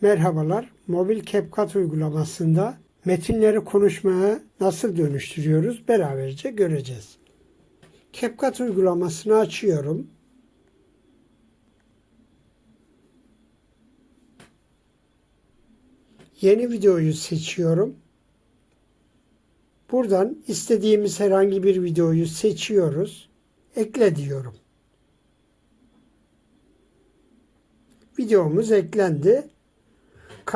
Merhabalar. Mobil CapCut uygulamasında metinleri konuşmaya nasıl dönüştürüyoruz beraberce göreceğiz. CapCut uygulamasını açıyorum. Yeni videoyu seçiyorum. Buradan istediğimiz herhangi bir videoyu seçiyoruz. Ekle diyorum. Videomuz eklendi.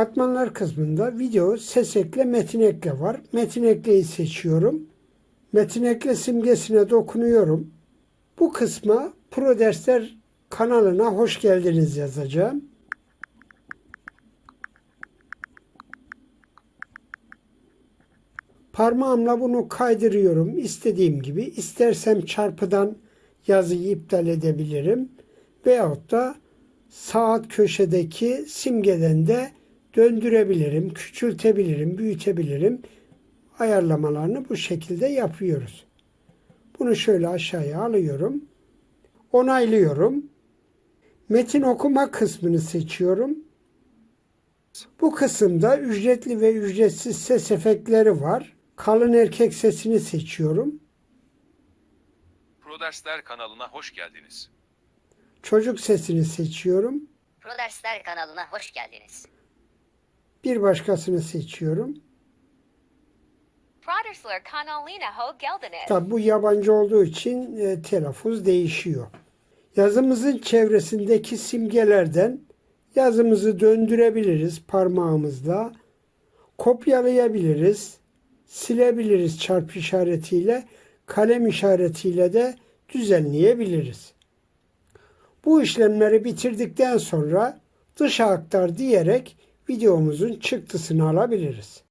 Katmanlar kısmında video, ses ekle, metin ekle var. Metin ekleyi seçiyorum. Metin ekle simgesine dokunuyorum. Bu kısma Pro Dersler kanalına hoş geldiniz yazacağım. Parmağımla bunu kaydırıyorum istediğim gibi. İstersem çarpıdan yazıyı iptal edebilirim. Veyahut da sağ köşedeki simgeden de döndürebilirim, küçültebilirim, büyütebilirim. Ayarlamalarını bu şekilde yapıyoruz. Bunu şöyle aşağıya alıyorum. Onaylıyorum. Metin okuma kısmını seçiyorum. Bu kısımda ücretli ve ücretsiz ses efektleri var. Kalın erkek sesini seçiyorum. Prodersler kanalına hoş geldiniz. Çocuk sesini seçiyorum. Prodersler kanalına hoş geldiniz. Bir başkasını seçiyorum. Tabi bu yabancı olduğu için e, telaffuz değişiyor. Yazımızın çevresindeki simgelerden yazımızı döndürebiliriz parmağımızla. Kopyalayabiliriz. Silebiliriz çarpı işaretiyle. Kalem işaretiyle de düzenleyebiliriz. Bu işlemleri bitirdikten sonra dışa aktar diyerek videomuzun çıktısını alabiliriz.